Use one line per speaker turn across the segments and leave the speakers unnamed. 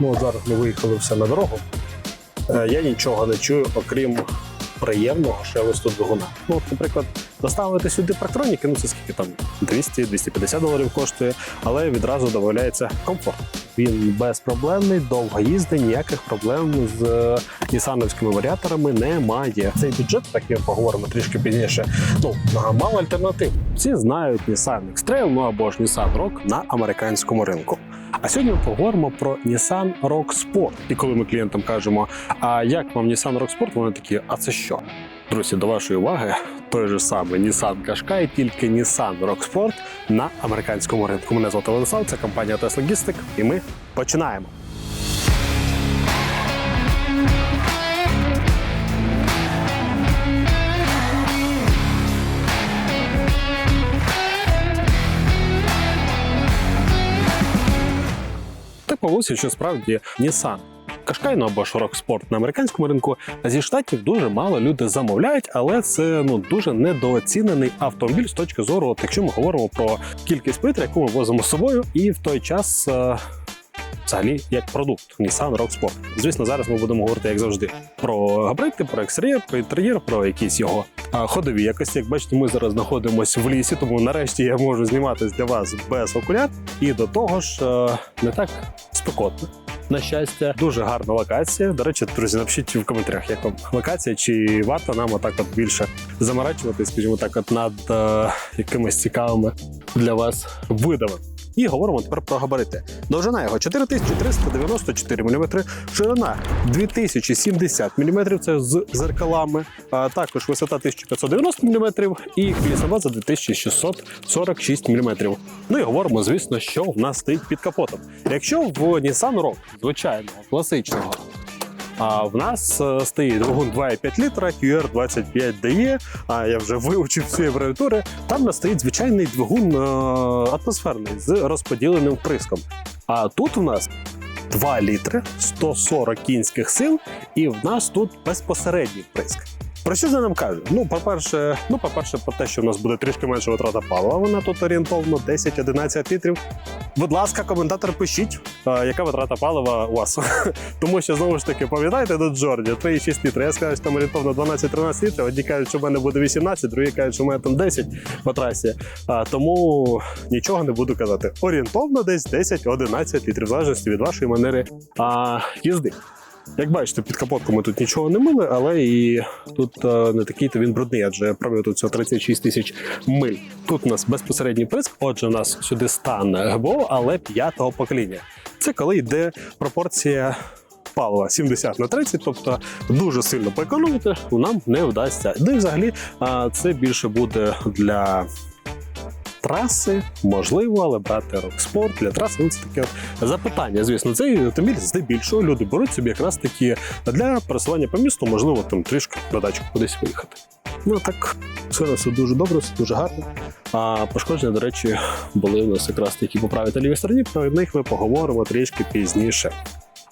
Ну, зараз ми виїхали все на дорогу. Е, Я нічого не чую, окрім приємного шелесту двигуна. Ну, от, наприклад, доставити сюди парктроніки, ну це скільки там 200-250 доларів коштує, але відразу додається комфорт. Він безпроблемний, довго їздить, ніяких проблем з е, нісановськими варіаторами немає. Цей бюджет, так і поговоримо трішки пізніше. Ну мало альтернатив. Всі знають Nissan X-Trail, ну або ж Nissan Rogue на американському ринку. А сьогодні ми поговоримо про Nissan Rock Sport. І коли ми клієнтам кажемо, а як вам Nissan Rock Sport, вони такі, а це що? Друзі, до вашої уваги, той же самий Nissan Qashqai, тільки Nissan Rock Sport на американському ринку. Мене звати Владислав, це компанія Tesla Logistic, і ми починаємо. Так що справді Qashqai, ну або ж Sport на американському ринку зі штатів дуже мало люди замовляють, але це ну дуже недооцінений автомобіль з точки зору, от, якщо ми говоримо про кількість повітря, яку ми возимо з собою, і в той час. е, Взагалі, як продукт Nissan Rogue Sport. Звісно, зараз ми будемо говорити, як завжди, про габарити, про екстер'єр, про інтер'єр, про якісь його а, ходові якості. Як бачите, ми зараз знаходимося в лісі, тому нарешті я можу зніматись для вас без окуляр. І до того ж, е, не так спекотно. На щастя, дуже гарна локація. До речі, друзі, напишіть в коментарях, як вам локація, чи варто нам отак от більше заморачувати, скажімо так, от над е, якимись цікавими для вас видами. І говоримо тепер про габарити. Довжина його 4394 мм, ширина 2070 мм, це з зеркалами, а також висота 1590 мм і колісна база 2646 мм. Ну і говоримо, звісно, що в нас стоїть під капотом. Якщо в Nissan Rogue, звичайного, класичного, а в нас е, стоїть двигун 2,5 літра, QR25DE, а я вже вивчив всі абревіатури. Там у нас стоїть звичайний двигун е, атмосферний з розподіленим вприском. А тут у нас 2 літри, 140 кінських сил, і в нас тут безпосередній вприск. Про що це нам каже? Ну, по-перше, ну, по-перше, про те, що в нас буде трішки менше витрата палива. Вона тут орієнтовно 10-11 літрів. Будь ласка, коментатор, пишіть, яка витрата палива у вас. Тому що знову ж таки, пам'ятаєте до Джорді 3,6 літри. Я скажу, що там орієнтовно 12-13 літрів. Одні кажуть, що в мене буде 18, другі кажуть, що в мене там 10 по трасі. Тому нічого не буду казати. Орієнтовно десь 10-11 літрів, в залежності від вашої манери їзди. Як бачите, під капотком ми тут нічого не мили, але і тут е, не такий то він брудний, адже я пробив тут всього 36 тисяч миль. Тут у нас безпосередній приск, отже, у нас сюди стан ГБО, але п'ятого покоління. Це коли йде пропорція. Палива 70 на 30, тобто дуже сильно поекономити нам не вдасться. Ну і взагалі а, це більше буде для траси, можливо, але брати рок-спорт для траси ну, це таке запитання. Звісно, цей автомобіль здебільшого люди беруть собі якраз таки для пересування по місту, можливо, там трішки на дачку кудись виїхати. Ну так, все тут дуже добре, все дуже гарно. А пошкодження, до речі, були у нас якраз такі по правій та лівій стороні. Про них ми поговоримо трішки пізніше.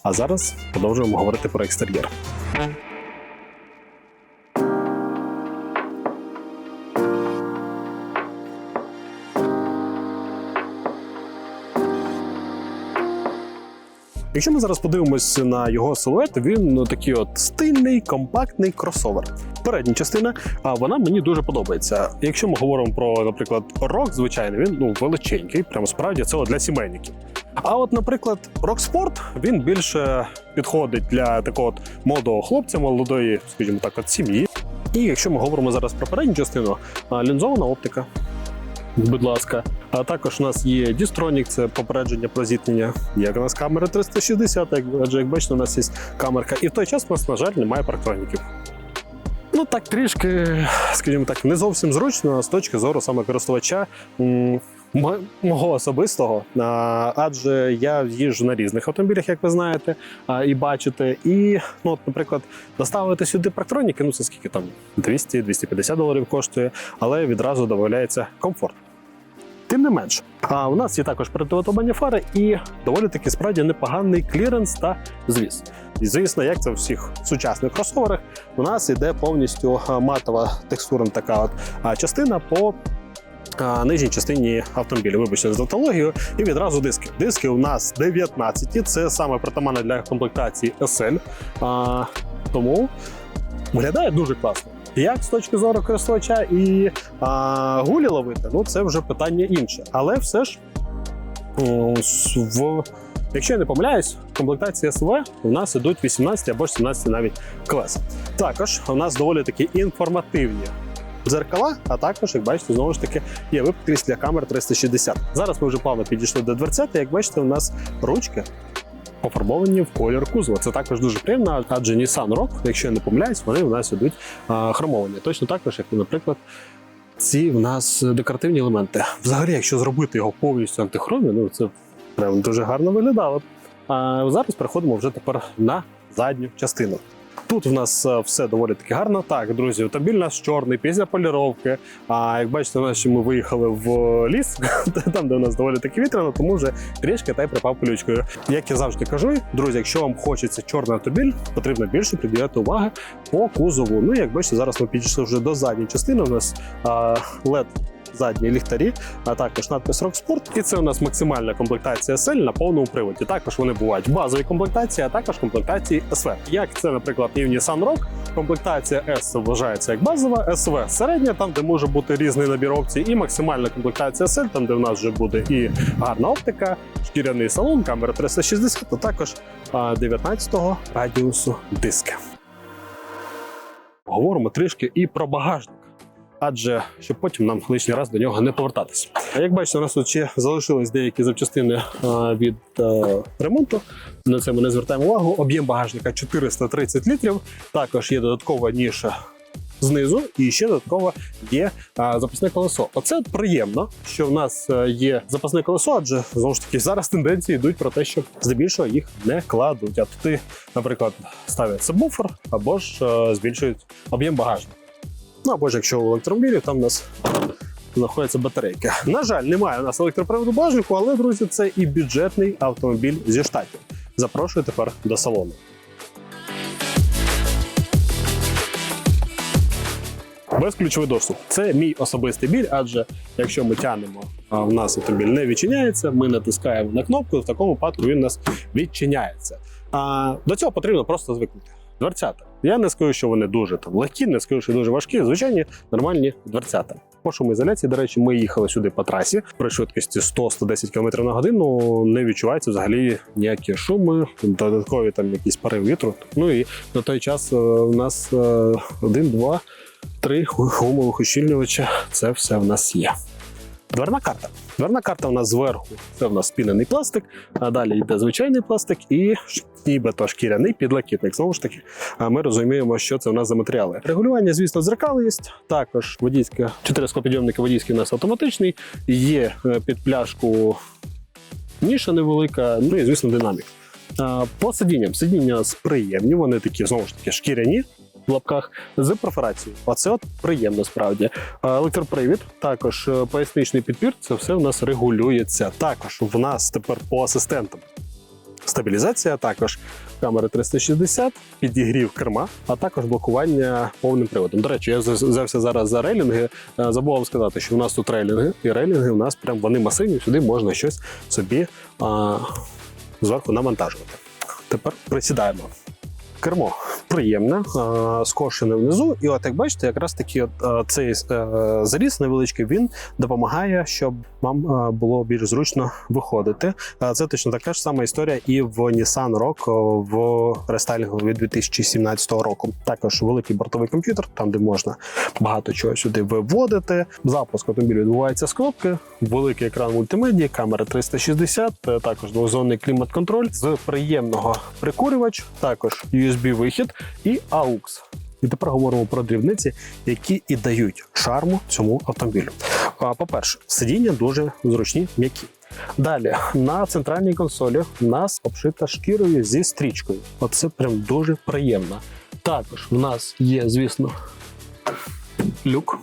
А зараз продовжуємо говорити про екстер'єр. Якщо ми зараз подивимося на його силует, він ну, такий от стильний, компактний кросовер. Передня частина, а вона мені дуже подобається. Якщо ми говоримо про, наприклад, рок, звичайно, він ну величенький, прямо справді це для сімейників. А от, наприклад, Рокспорт він більше підходить для такого от молодого хлопця, молодої, скажімо так, от сім'ї. І якщо ми говоримо зараз про передню частину, лінзована оптика. Будь ласка, а також у нас є Дістронік, це попередження про зіткнення. Є у нас камера 360, як, адже як бачите, у нас є камерка. І в той час у нас, на жаль, немає парктроніків. Ну так трішки, скажімо так, не зовсім зручно з точки зору саме користувача. Мого особистого, адже я їжджу на різних автомобілях, як ви знаєте, і бачите. І, ну, от, наприклад, доставити сюди парктроніки, ну це скільки там 200-250 доларів коштує, але відразу додається комфорт. Тим не менш, а у нас є також передаватування фари і доволі таки справді непоганий кліренс та звіс. І звісно, як це у всіх сучасних кросоверах, у нас іде повністю матова текстурна така от частина по нижній частині автомобіля. Вибачте за тавтологію. І відразу диски. Диски у нас 19, це саме притаманне для комплектації SL. А, тому виглядає дуже класно. Як з точки зору користувача і а, гулі ловити, ну це вже питання інше. Але все ж о, в, якщо я не помиляюсь, в комплектації СВ у нас ідуть 18 або ж 17 навіть колеса. Також у нас доволі такі інформативні дзеркала, а також, як бачите, знову ж таки є випуклість для камер 360. Зараз ми вже плавно підійшли до дверцята. Як бачите, у нас ручки пофарбовані в колір кузова. Це також дуже приємно, адже Nissan Rogue, якщо я не помиляюсь, вони у нас ідуть хромовані. Точно також, як, наприклад, ці в нас декоративні елементи. Взагалі, якщо зробити його повністю антихромі, ну це прям дуже гарно виглядало. А зараз переходимо вже тепер на задню частину. Тут в нас е, все доволі таки гарно. Так, друзі, автомобіль у нас чорний після поліровки. А як бачите, у нас ще ми виїхали в ліс, там, де у нас доволі таки вітряно, тому вже трішки та й припав колючкою. Як я завжди кажу, друзі, якщо вам хочеться чорний автомобіль, потрібно більше приділяти уваги по кузову. Ну, як бачите, зараз ми підійшли вже до задньої частини. У нас LED задні ліхтарі, а також надпис Rock Sport. І це у нас максимальна комплектація SL на повному приводі. Також вони бувають в базовій комплектації, а також комплектації SV. Як це, наприклад, і в Nissan Rogue, комплектація S вважається як базова, SV середня, там де може бути різний набір опцій, і максимальна комплектація SL, там де в нас вже буде і гарна оптика, шкіряний салон, камера 360, а також 19-го радіусу диски. Говоримо трішки і про багажник. Адже щоб потім нам лишній раз до нього не повертатися. А як бачите, у нас тут ще залишились деякі запчастини від ремонту. На це ми не звертаємо увагу. Об'єм багажника 430 літрів. Також є додаткова ніша знизу, і ще додатково є а, запасне колесо. Оце приємно, що в нас е, є запасне колесо, адже знову ж таки зараз тенденції йдуть про те, що здебільшого їх не кладуть. А туди, наприклад, ставлять сабвуфер або ж е, збільшують об'єм багажника. Ну або ж якщо у електромобілі, там у нас знаходяться батарейки. На жаль, немає у нас електроприводу багажнику, але друзі, це і бюджетний автомобіль зі штатів. Запрошую тепер до салону. Безключовий доступ це мій особистий біль, адже якщо ми тянемо, а в нас автомобіль не відчиняється, ми натискаємо на кнопку, в такому випадку він у нас відчиняється. А до цього потрібно просто звикнути. Дверцята. Я не скажу, що вони дуже там легкі, не скажу, що дуже важкі. Звичайні нормальні дверцята. По шумоізоляції, до речі, ми їхали сюди по трасі при швидкості 100-110 км на годину. Не відчувається взагалі ніякі шуми, додаткові там якісь пари вітру. Ну і на той час е, у нас е, один, два, три гумових ущільнювача. Це все в нас є. Дверна карта. Дверна карта у нас зверху. Це в нас спінений пластик, а далі йде звичайний пластик і нібито шкіряний підлакітник. Знову ж таки, ми розуміємо, що це у нас за матеріали. Регулювання, звісно, дзеркал є. Також водійське, чотири склопідйомники водійський у нас автоматичний. Є е, під пляшку ніша невелика, ну і звісно, динамік. По сидінням. Сидіння нас приємні, вони такі знову ж таки шкіряні. В лапках з перфорацією. Оце от приємно справді. Електропривід, також е, поясничний підпір, це все в нас регулюється. Також в нас тепер по асистентам стабілізація, також камери 360, підігрів керма, а також блокування повним приводом. До речі, я взявся зараз за рейлінги. Е, Забув вам сказати, що в нас тут рейлінги, і рейлінги у нас прям вони масивні. Сюди можна щось собі а, зверху навантажувати. Тепер присідаємо. Кермо приємне, скошене внизу. І от як бачите, якраз таки цей е, заріз невеличкий він допомагає, щоб вам було більш зручно виходити. Це точно така ж сама історія і в Nissan Rogue в рестайлінгу від 2017 року. Також великий бортовий комп'ютер, там де можна багато чого сюди виводити. Запуск автомобілю відбувається з кнопки, великий екран мультимедії, камера 360, е, також двозонний клімат-контроль з приємного прикурювач, також USB-вихід і AUX. І тепер говоримо про дрібниці, які і дають шарму цьому автомобілю. По-перше, сидіння дуже зручні, м'які. Далі на центральній консолі в нас обшита шкірою зі стрічкою. Оце прям дуже приємно. Також в нас є, звісно, люк.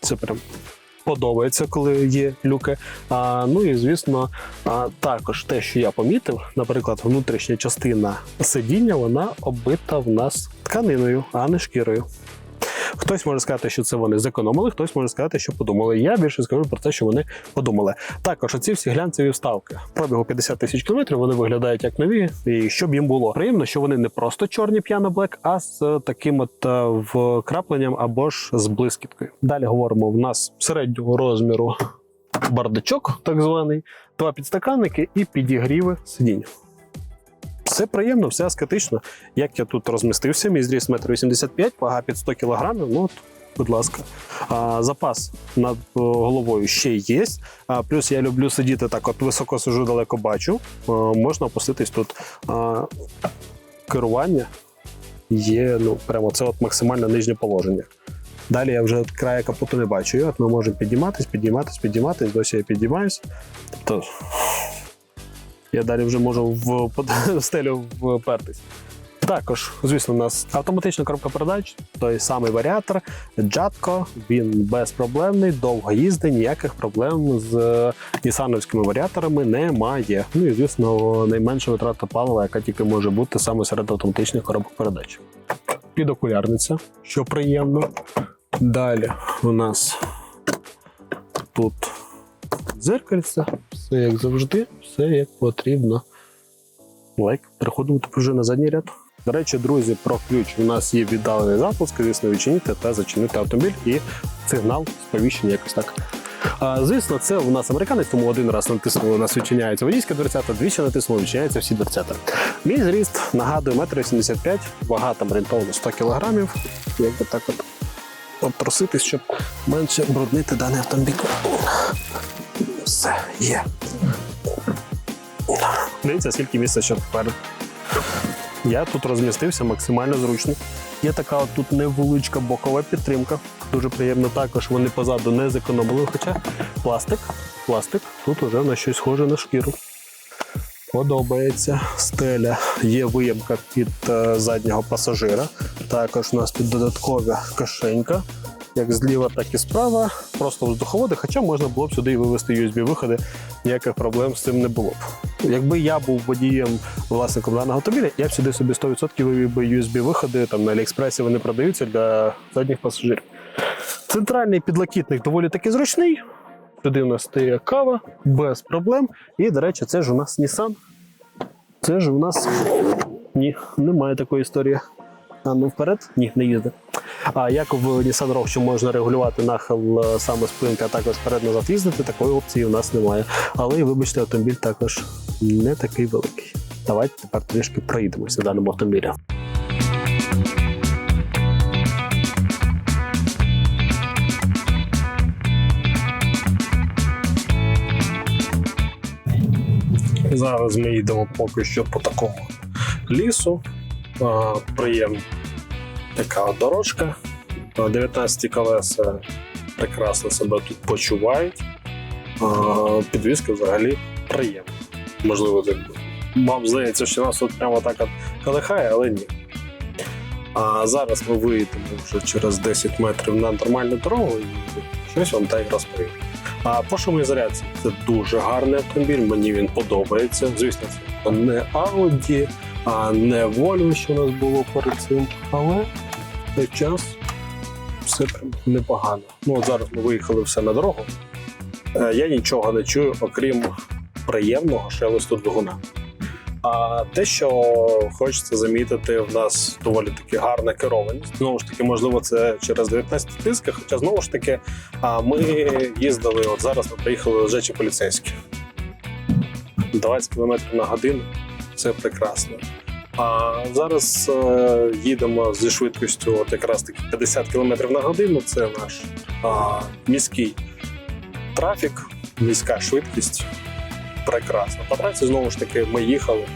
Це прям подобається, коли є люки. А, ну і звісно, а, також те, що я помітив, наприклад, внутрішня частина сидіння, вона оббита в нас тканиною, а не шкірою. Хтось може сказати, що це вони зекономили, хтось може сказати, що подумали. Я більше скажу про те, що вони подумали. Також оці всі глянцеві вставки. Пробігу 50 тисяч кілометрів. Вони виглядають як нові, і щоб їм було приємно, що вони не просто чорні п'яно блек, а з таким от е, вкрапленням або ж з блискіткою. Далі говоримо: в нас середнього розміру бардачок, так званий, два підстаканники і підігріви сидіння. Все приємно, все аскетично. Як я тут розмістився, мій зріс 1,85 м, вага під 100 кг. Ну, от, будь ласка. А, запас над головою ще є. А, плюс я люблю сидіти так, от високо сижу, далеко бачу. А, можна опуститись тут. А, керування є, ну, прямо це от максимально нижнє положення. Далі я вже края капоту не бачу. І от ми можемо підніматись, підніматись, підніматись, досі я піднімаюсь. Тобто я далі вже можу в в стелю впертись. Також, звісно, у нас автоматична коробка передач, той самий варіатор, Джатко, він безпроблемний, довго їздить, ніяких проблем з нісановськими варіаторами немає. Ну і звісно, найменша витрата палива, яка тільки може бути саме серед автоматичних коробок передач. Підокулярниця, що приємно. Далі у нас тут дзеркальце, все як завжди, все як потрібно. Лайк. Переходимо тепер вже на задній ряд. До речі, друзі, про ключ. У нас є віддалений запуск, звісно, відчинити та зачинити автомобіль і сигнал сповіщення якось так. А, звісно, це у нас американець, тому один раз натиснули, у нас відчиняється водійська дверцята, двічі натиснули, відчиняються всі дверцята. Мій зріст нагадує 1,85 м, вага там орієнтовно 100 кг. Якби так от обтруситись, щоб менше бруднити даний автомобіль. Все, є. Дивіться, скільки місця ще попереду. Я тут розмістився максимально зручно. Є така тут невеличка бокова підтримка. Дуже приємно також вони позаду не зекономили, хоча пластик, пластик тут уже на щось схоже на шкіру. Подобається стеля. Є виємка під е, заднього пасажира. Також у нас тут додаткова кишенька. Як зліва, так і справа. Просто воздуховоди, хоча можна було б сюди і вивести USB-виходи, ніяких проблем з цим не було б. Якби я був водієм власником даного автомобіля, я б сюди собі 100% вивів би USB-виходи. Там на Аліекспресі вони продаються для задніх пасажирів. Центральний підлокітник доволі таки зручний. Сюди у нас стає кава без проблем. І, до речі, це ж у нас Nissan. Це ж у нас ні, немає такої історії. А ну вперед? Ні, не їздить. А як в Nissan Rogue, можна регулювати нахил е, саме спинка, а також вперед-назад їздити, такої опції у нас немає. Але вибачте, автомобіль також не такий великий. Давайте тепер трішки проїдемося в даному автомобілі. Зараз ми їдемо поки що по такому лісу. А, приємна така дорожка. А, 19 колеса прекрасно себе тут почувають. А, взагалі приємна. Можливо, так вам здається, що нас тут прямо так от колихає, але ні. А зараз ми виїдемо вже через 10 метрів на нормальну дорогу і щось вам так розповім. А по зарядці це дуже гарний автомобіль, мені він подобається. Звісно, це не Audi, а не Volvo, що у нас було перед цим. Але той час все непогано. Ну зараз ми виїхали все на дорогу. Е, Я нічого не чую, окрім приємного шелесту двигуна. А те, що хочеться замітити, в нас доволі таки гарна керованість. Знову ж таки, можливо, це через 19 тиска, хоча знову ж таки, ми їздили. От зараз ми приїхали лежачі поліцейські. 20 км на годину це прекрасно. А зараз е, їдемо зі швидкістю от якраз таки 50 км на годину. Це наш а, міський трафік, міська швидкість. Прекрасно. По трасі знову ж таки ми їхали,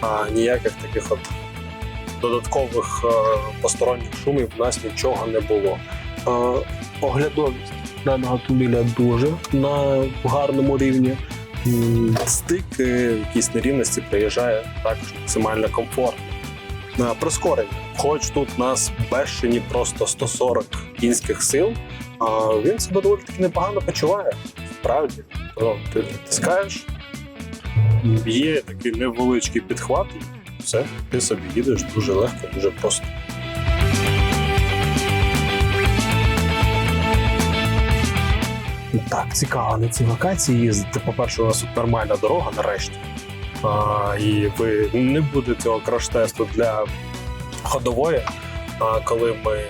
а ніяких таких от додаткових е, посторонніх шумів в нас нічого не було. Е, оглядовість даного автомобіля дуже на гарному рівні. Стик, е, якісь нерівності приїжджає також максимально комфортно. Прискорення, хоч тут у нас бешені просто 140 кінських сил, а він себе доволі таки непогано почуває. Справді, ти натискаєш, є такий невеличкий підхват, і все, ти собі їдеш дуже легко, дуже просто. Так, цікаво на цій локації їздити. По-перше, у нас тут нормальна дорога нарешті. А, і ви не буде цього краш-тесту для ходової, а, коли ми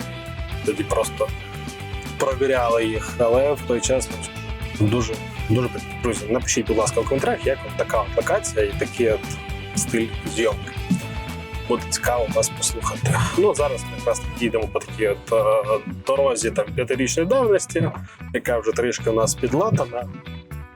тоді просто провіряли їх. Але в той час дуже дуже друзі. Напишіть, будь ласка, в коментарях, як вам така локація і такий от стиль зйомки. Буде цікаво вас послухати. Ну зараз ми якраз їдемо по такій от е, дорозі там п'ятирічної давності, яка вже трішки у нас підлатана.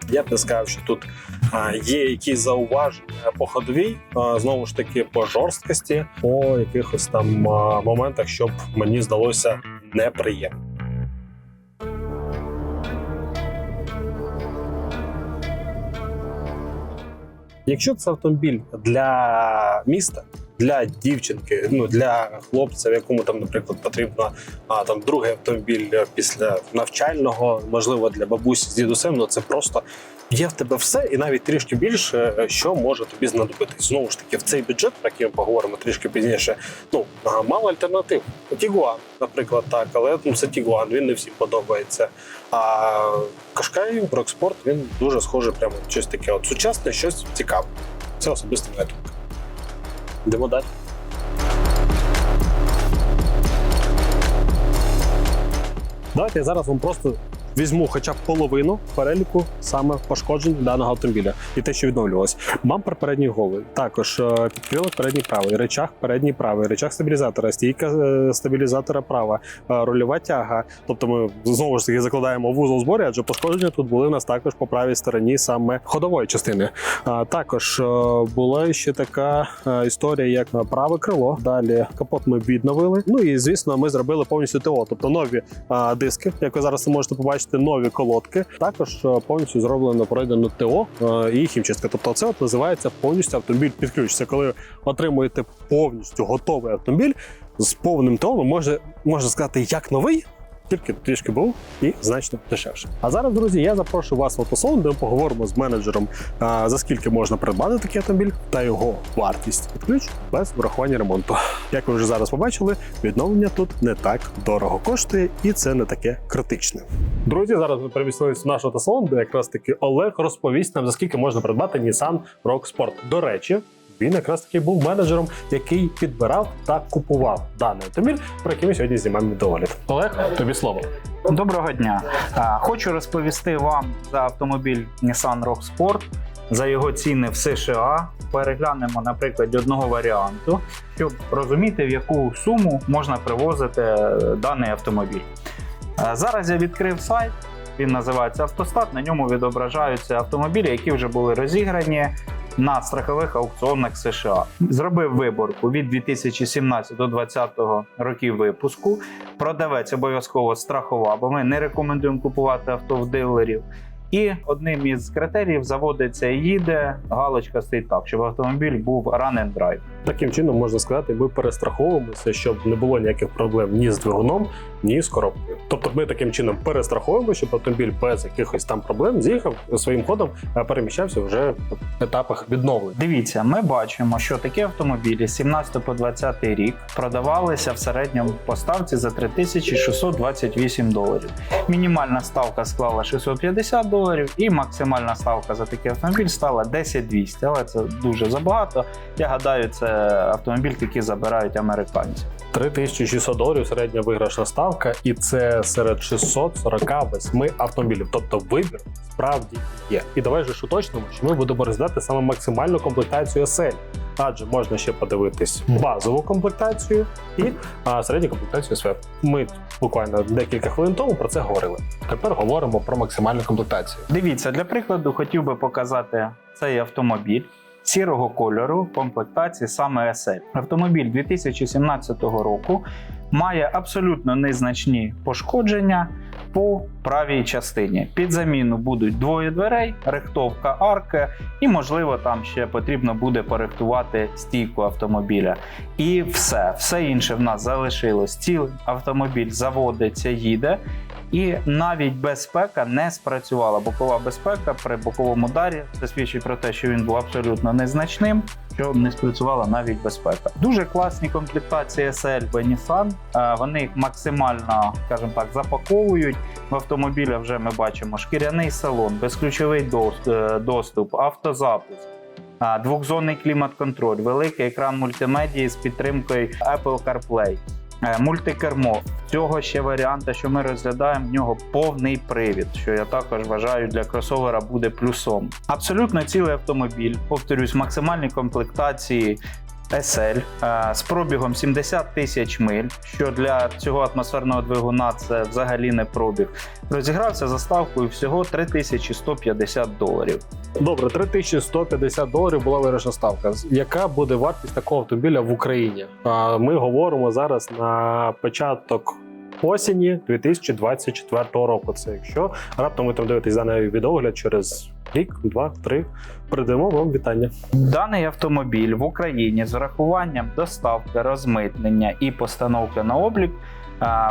Я б не сказав, що тут а, є якісь зауваження по ходовій, а, знову ж таки по жорсткості, по якихось там моментах, щоб мені здалося неприємно. Якщо це автомобіль для міста, для дівчинки, ну для хлопця, якому там, наприклад, потрібно а, там другий автомобіль після навчального, можливо, для бабусі з дідусем, ну це просто є в тебе все, і навіть трішки більше, що може тобі знадобитись. Знову ж таки, в цей бюджет, про який ми поговоримо трішки пізніше. Ну мало альтернатив. Тігуан, наприклад, так, але ну, це Тігуан, він не всім подобається. А Кашкай, Рокспорт, він дуже схожий прямо щось таке. От сучасне, щось цікаве. Це особисто моя думка. Йдемо далі. Давайте я зараз вам просто візьму хоча б половину переліку саме пошкоджень даного автомобіля і те, що відновлювалось. Бампер передній голий, також е, підкрилок передній правий, речах передній правий, речах стабілізатора, стійка е, стабілізатора права, е, рульова тяга. Тобто ми знову ж таки закладаємо вузол зборі, адже пошкодження тут були у нас також по правій стороні саме ходової частини. Також була ще така історія, як праве крило. Далі капот ми відновили. Ну і звісно, ми зробили повністю ТО, тобто нові диски, як ви зараз можете побачити, нові колодки. Також е, повністю зроблено пройдено ТО е, і хімчистка. Тобто, це от називається повністю автомобіль під коли отримуєте повністю готовий автомобіль з повним ТО, може, можна сказати, як новий. Тільки трішки був і значно дешевше. А зараз, друзі, я запрошую вас в автосалон, де ми поговоримо з менеджером, за скільки можна придбати такий автомобіль та його вартість під ключ без врахування ремонту. Як ви вже зараз побачили, відновлення тут не так дорого коштує, і це не таке критичне. Друзі, зараз ми перемістилися в наш автосалон, де якраз таки Олег розповість нам за скільки можна придбати Nissan Rogue Sport. До речі. Він якраз таки був менеджером, який підбирав та купував даний автомобіль, про який ми сьогодні знімаємо відеогляд. Олег, тобі слово.
Доброго дня. Хочу розповісти вам за автомобіль Nissan Rogue Sport, за його ціни в США. Переглянемо на прикладі одного варіанту, щоб розуміти, в яку суму можна привозити е, даний автомобіль. Зараз я відкрив сайт. Він називається Автостат. На ньому відображаються автомобілі, які вже були розіграні на страхових аукціонах США. Зробив виборку від 2017 до 2020 років випуску. Продавець обов'язково страхова, бо ми не рекомендуємо купувати авто в дилерів. І одним із критеріїв заводиться і їде. Галочка стоїть так, щоб автомобіль був run and drive.
Таким чином можна сказати, ми перестраховуємося, щоб не було ніяких проблем ні з двигуном, ні з коробкою. Тобто, ми таким чином перестраховуємо, щоб автомобіль без якихось там проблем з'їхав своїм ходом, переміщався вже в етапах відновлення.
Дивіться, ми бачимо, що такі автомобілі з 17 по 20 рік продавалися в середньому поставці за 3628 доларів. Мінімальна ставка склала 650 доларів, і максимальна ставка за такий автомобіль стала 10200. Але це дуже забагато. Я гадаю, це автомобіль, який забирають американці.
3600 доларів середня виграшна ставка, і це серед 648 автомобілів. Тобто вибір справді є. І давай же ж уточнимо, що ми будемо розглядати саме максимальну комплектацію SL. Адже можна ще подивитись базову комплектацію і а, середню комплектацію СВ. Ми буквально декілька хвилин тому про це говорили. Тепер говоримо про максимальну комплектацію.
Дивіться, для прикладу, хотів би показати цей автомобіль. Сірого кольору комплектації саме SL. Автомобіль 2017 року має абсолютно незначні пошкодження по правій частині. Під заміну будуть двоє дверей, рихтовка арки, і, можливо, там ще потрібно буде порихтувати стійку автомобіля. І все, все інше в нас залишилось. Цілий автомобіль заводиться, їде. І навіть безпека не спрацювала. Бокова безпека при боковому ударі це свідчить про те, що він був абсолютно незначним. щоб не спрацювала навіть безпека. Дуже класні комплектації SL Nissan. Е, Вони їх максимально, скажімо так, запаковують. В автомобілі вже ми бачимо шкіряний салон, безключовий е, доступ, автозапуск. Двохзонний клімат-контроль, великий екран мультимедії з підтримкою Apple CarPlay, е, мультикермо. Цього ще варіанта, що ми розглядаємо, в нього повний привід, що я також вважаю для кросовера буде плюсом. Абсолютно цілий автомобіль, повторюсь, максимальні комплектації. SL е, з пробігом 70 тисяч миль, що для цього атмосферного двигуна це взагалі не пробіг. Розігрався за ставкою всього 3150 доларів.
Добре, 3150 доларів була вирішена ставка. Яка буде вартість такого автомобіля в Україні? Ми говоримо зараз на початок осені 2024 року. Це якщо раптом ви там дивитесь даний відеогляд через рік, два, три, передаємо вам вітання.
Даний автомобіль в Україні з врахуванням доставки, розмитнення і постановки на облік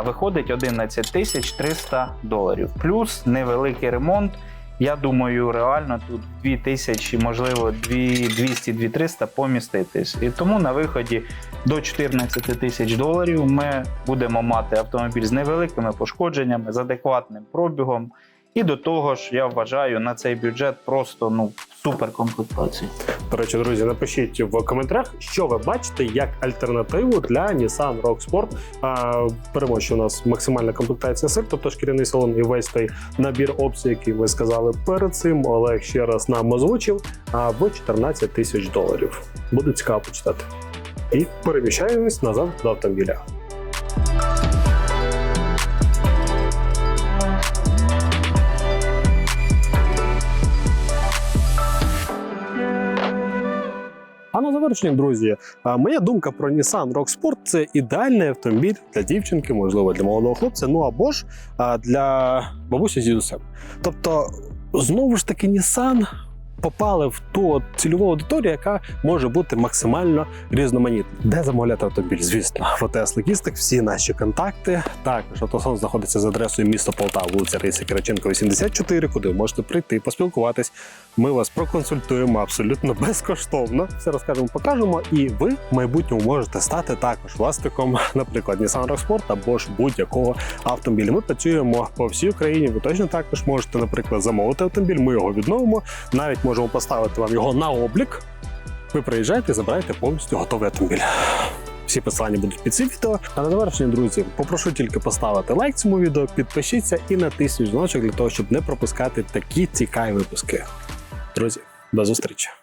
виходить 11 тисяч 300 доларів. Плюс невеликий ремонт. Я думаю, реально тут 2 тисячі, можливо, 200-2300 поміститись. І тому на виході до 14 тисяч доларів ми будемо мати автомобіль з невеликими пошкодженнями, з адекватним пробігом. І до того ж, я вважаю на цей бюджет просто ну супер комплектації.
До речі, друзі, напишіть в коментарях, що ви бачите як альтернативу для Nissan Rogue Sport. А, Беремо, у нас максимальна комплектація сир, тобто шкіряний салон і весь той набір опцій, який ми сказали перед цим. Олег ще раз нам озвучив а, в 14 тисяч доларів. Буде цікаво почитати. І переміщаємось назад до автомобіля. А друзі, моя думка про Nissan Rogue Sport – це ідеальний автомобіль для дівчинки, можливо, для молодого хлопця, ну або ж для бабусі з дідусем. Тобто, знову ж таки, Nissan попали в ту цільову аудиторію, яка може бути максимально різноманітна. Де замовляти автомобіль? Звісно, в ОТС Логістик всі наші контакти. Також автосон знаходиться за адресою міста Полтава, вулиця Раїса Кириченко, 84, куди ви можете прийти, поспілкуватись. Ми вас проконсультуємо абсолютно безкоштовно. Все розкажемо, покажемо, і ви в майбутньому можете стати також власником, наприклад, Nissan Rogue Sport або ж будь-якого автомобіля. Ми працюємо по всій Україні. Ви точно також можете, наприклад, замовити автомобіль. Ми його відновимо. Навіть можемо поставити вам його на облік. Ви приїжджаєте, і забираєте повністю готовий автомобіль. Всі посилання будуть під цим відео. А на завершення, друзі, попрошу тільки поставити лайк цьому відео, підпишіться і натисніть дзвіночок для того, щоб не пропускати такі цікаві випуски. Друзі, до зустрічі!